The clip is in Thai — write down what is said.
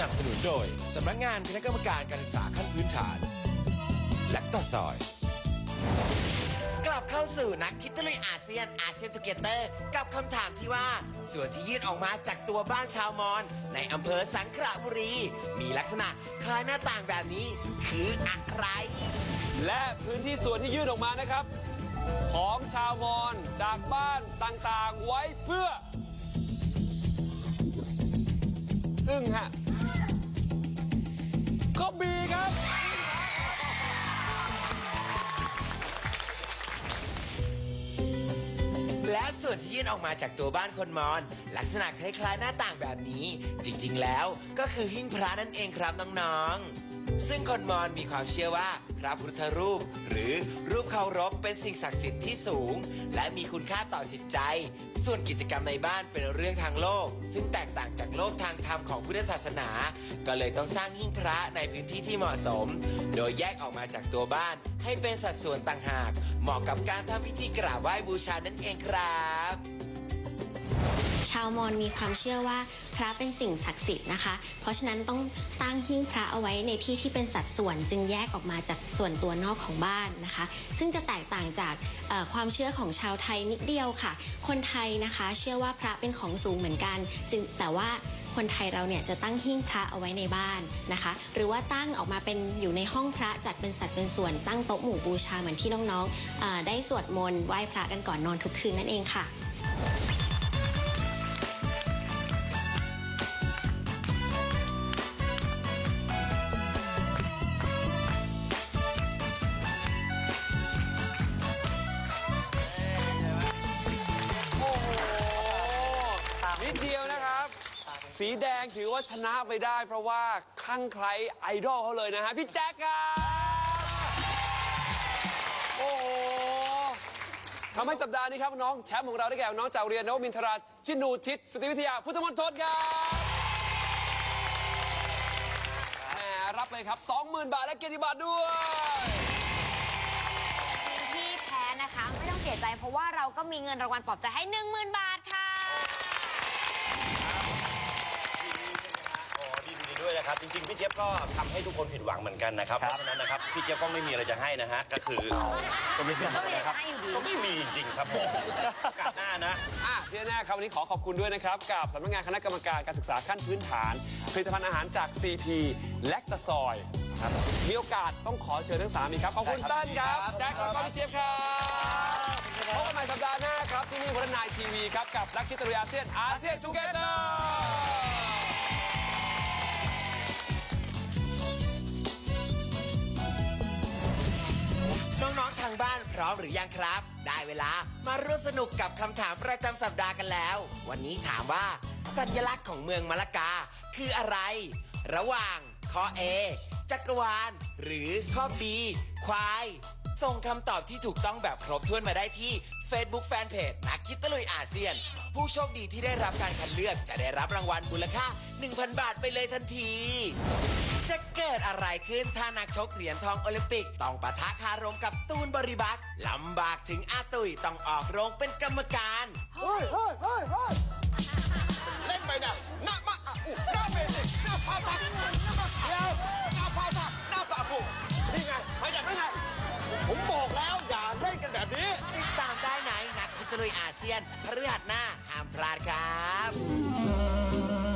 นับสนุนโดยสำนักงานคณะกรรมการการศึกษาขั้นพื้นฐาน และตาซอย กลับเข้าสู่นักคิดตะลุยอาเซียนอาเซียนทูเกเตอร์กับคำถามที่ว่าส่วนที่ยื่นออกมาจากตัวบ้านชาวมอญในอำเภอสังขละบุรี มีลักษณะคล้ายหน้าต่างแบบนี้คืออะไร และพื้นที่ส่วนที่ยื่นออกมานะครับ ของชาวมอญจากบ้านต่างๆไว้เพื่อ ส่วนที่ยื่นออกมาจากตัวบ้านคนมอญลักษณะคล้ายๆหน้าต่างแบบนี้ จริงๆแล้วก็คือหิ้งพระนั่นเองครับน้องๆ ซึ่งคนมอญมีความเชื่อว่า พระพุทธรูป หรือรูปเคารพเป็นสิ่งศักดิ์สิทธิ์ที่สูง และมีคุณค่าต่อจิตใจ ส่วนกิจกรรมในบ้านเป็นเรื่องทางโลก ซึ่งแตกต่างจากโลกทางธรรมของพุทธศาสนา ก็เลยต้องสร้างหิ้งพระในพื้นที่ที่เหมาะสม โดยแยกออกมาจากตัวบ้าน ให้เป็นสัดส่วนต่างหาก เหมาะกับการทำพิธีกราบไหว้บูชานั่นเองครับ ชาวมอญมีความเชื่อว่าพระเป็นสิ่งศักดิ์สิทธิ์นะคะ เพราะฉะนั้นต้องตั้งหิ้งพระเอาไว้ในที่ที่เป็นสัดส่วนจึงแยกออกมาจากส่วนตัวนอกของบ้านนะคะ ซึ่งจะแตกต่างจากความเชื่อของชาวไทยนิดเดียวค่ะ คนไทยนะคะ เชื่อว่าพระเป็นของสูงเหมือนกันจึงแต่ว่าคนไทยเราเนี่ยจะตั้งหิ้งพระเอาไว้ในบ้านนะคะ หรือว่าตั้งออกมาเป็นอยู่ในห้องพระจัดเป็นสัดเป็นส่วนตั้งโต๊ะหมู่บูชาเหมือนที่น้องๆได้สวดมนต์ไหว้พระกันก่อนนอนทุกคืนนั่นเองค่ะ สีแดงถือว่าชนะไปได้ เพราะว่าคลั่งไคล้ไอดอลเขาเลยนะฮะ พี่แจ็คครับโอ้โหทำให้สัปดาห์นี้ครับ น้องแชมป์ของเราได้แก่น้องจากเรียนนวมินทราชินูทิศสตรีวิทยาพุทธมณฑลครับแหมรับเลยครับ 20,000 บาทและเกียรติบัตรด้วย ทีมที่แพ้นะคะ ไม่ต้องเสียใจเพราะว่าเราก็มีเงินรางวัลปลอบใจให้ 10,000 บาทค่ะ โอ้ดีดีด้วย นะครับ จริงๆ พี่เจี๊ยบก็ทำให้ทุกคนผิดหวังเหมือนกันนะครับ เพราะฉะนั้นนะครับ พี่เจี๊ยบก็ไม่มีอะไรจะให้นะฮะ ก็คือก็ไม่มีก็ไม่ได้นะครับให้อยู่ดี ก็ไม่มีจริงๆครับผมโอกาสหน้านะ อะที่แน่ๆครับวันนี้ขอขอบคุณด้วยนะครับ กับสำนักงานคณะกรรมการการศึกษาขั้นพื้นฐานผลิตภัณฑ์อาหารจาก CP แลคตาซอยครับมีโอกาสต้องขอเชิญทั้งสามอีกครับ ขอบคุณเต้นครับแจ็คแล้วก็พี่เจี๊ยบครับพบกันใหม่สัปดาห์หน้าครับ ที่นี่วัฒนายทีวีครับ กับนักคิดตะลุยอาเซียนอาเซียนทูเกเตอร์ บ้านพร้อมหรือยังครับ ได้เวลามาร่วมสนุกกับคำถามประจำสัปดาห์กันแล้ว วันนี้ถามว่า สัญลักษณ์ของเมืองมะละกา คืออะไร ระหว่างข้อ A จักรวาล หรือข้อ B ควาย ส่งคำตอบที่ถูกต้องแบบครบถ้วนมาได้ที่ Facebook Fanpage นักคิดตะลุยอาเซียน ผู้โชคดีที่ได้รับการคัดเลือกจะได้รับรางวัลมูลค่า 1,000 บาทไปเลยทันที จะเกิดอะไรขึ้นถ้านักชกเหรียญทองโอลิมปิก ต้องปะทะคารมกับตูนบริบัตลำบากถึงอาตุยต้องออกโรงเป็นกรรมการเฮ้ยเฮ้ยเฮ้ยเฮ้ยเล่นไปเนี่หน้ามาอูหน้าเมหน้าพาตัเดี๋ยวหน้าพาตักหน้าปะปุกนี่ไงมายากนี่ไงผมบอกแล้วอย่าเล่นกันแบบนี้ติดตามได้ไหนนักชิตลุยอาเซียนพฤหัสหน้าห้ามพลาดครับ